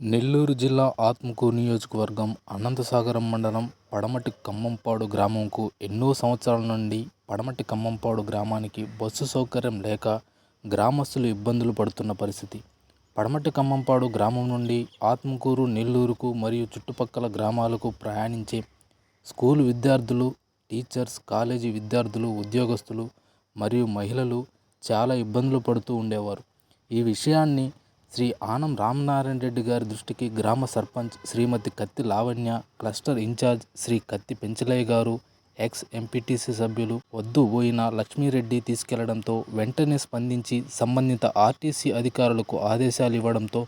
నెల్లూరు జిల్లా ఆత్మకూరు నియోజకవర్గం అనంతసాగరం మండలం పడమటి ఖమ్మంపాడు గ్రామంకు ఎన్నో సంవత్సరాల నుండి పడమటి ఖమ్మంపాడు గ్రామానికి బస్సు సౌకర్యం లేక గ్రామస్తులు ఇబ్బందులు పడుతున్న పరిస్థితి. పడమటి ఖమ్మంపాడు గ్రామం నుండి ఆత్మకూరు నెల్లూరుకు మరియు చుట్టుపక్కల గ్రామాలకు ప్రయాణించే స్కూల్ విద్యార్థులు టీచర్స్ కాలేజీ విద్యార్థులు ఉద్యోగస్తులు మరియు మహిళలు చాలా ఇబ్బందులు పడుతూ ఉండేవారు. ఈ విషయాన్ని శ్రీ ఆనం రామనారాయణ రెడ్డి గారి దృష్టికి గ్రామ సర్పంచ్ శ్రీమతి కత్తి లావణ్య క్లస్టర్ ఇన్ఛార్జ్ శ్రీ కత్తి పెంచలయ్య గారు ఎక్స్ ఎంపీటీసీ సభ్యులు వద్దు పోయిన లక్ష్మీరెడ్డి తీసుకెళ్ళడంతో వెంటనే స్పందించి సంబంధిత ఆర్టీసీ అధికారులకు ఆదేశాలు ఇవ్వడంతో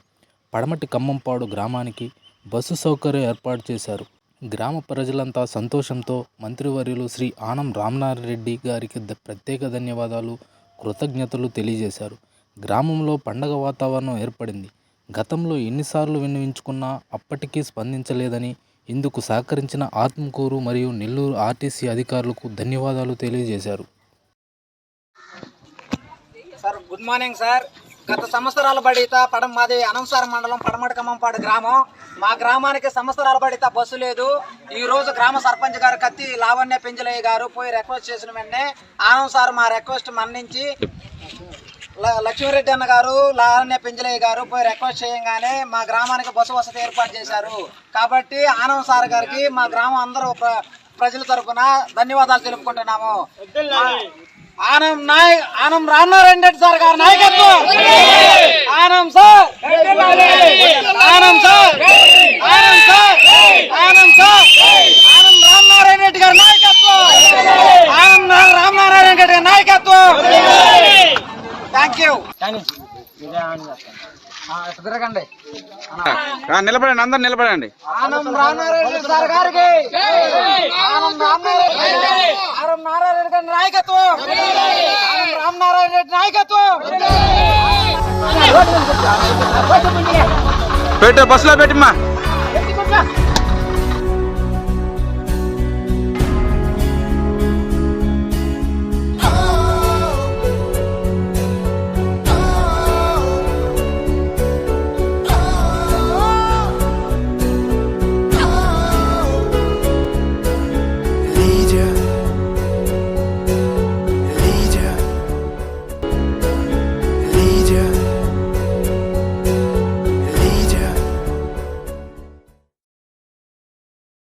పడమటి ఖమ్మంపాడు గ్రామానికి బస్సు సౌకర్యం ఏర్పాటు చేశారు. గ్రామ ప్రజలంతా సంతోషంతో మంత్రివర్యులు శ్రీ ఆనం రామనారాయణ రెడ్డి గారికి ద- ప్రత్యేక ధన్యవాదాలు కృతజ్ఞతలు తెలియజేశారు. గ్రామంలో పండగ వాతావరణం ఏర్పడింది. గతంలో ఎన్నిసార్లు విన్నవించుకున్నా అప్పటికీ స్పందించలేదని ఇందుకు సహకరించిన ఆత్మకూరు మరియు నెల్లూరు ఆర్టీసీ అధికారులకు ధన్యవాదాలు తెలియజేశారు. Sir good morning sir. గత సంవత్సరాల బడిత పడం మాది అనంసార మండలం పడమటి ఖమ్మంపాడు గ్రామం. మా గ్రామానికి సంవత్సరాల బడిత బస్సు లేదు. ఈ రోజు గ్రామ సర్పంచ్ గారు కత్తి లావణ్య పెంజలయ్య గారు పోయి రిక్వెస్ట్ చేసిన వెంటనే ఆనం సార్ మా రిక్వెస్ట్ మన్నించి లక్ష్మీరెడ్డి అన్న గారు లావణ్య పెంజలయ్య గారు పోయి రిక్వెస్ట్ చేయగానే మా గ్రామానికి బస్సు వసతి ఏర్పాటు చేశారు. కాబట్టి ఆనం సార్ గారికి మా గ్రామం అందరూ ప్ర- ప్రజల తరపున ధన్యవాదాలు తెలుపుకుంటున్నాము. ఆనం నాయ్ ఆనం రామనారాయణ రెడ్డి సార్ గారి నాయకత్వం. Anam sir. Anam sir. Anam sir. Anam sir. Anam Ramanarayana Reddy గారి నాయకత్వం. ఆనం నా- రామనారాయణ రెడ్డి గారి నాయకత్వం. థ్యాంక్ యూ తిరగండి నిలబడండి అందరు నిలబడండి. ఆనం సార్ గారికి. ఆనం రామనారాయణ ఆనం నారాయణ రెడ్డి గారి నాయకత్వం. ఆనం రామనారాయణ రెడ్డి నాయకత్వం. పెట్టు బస్సులో పెట్టిమ్మా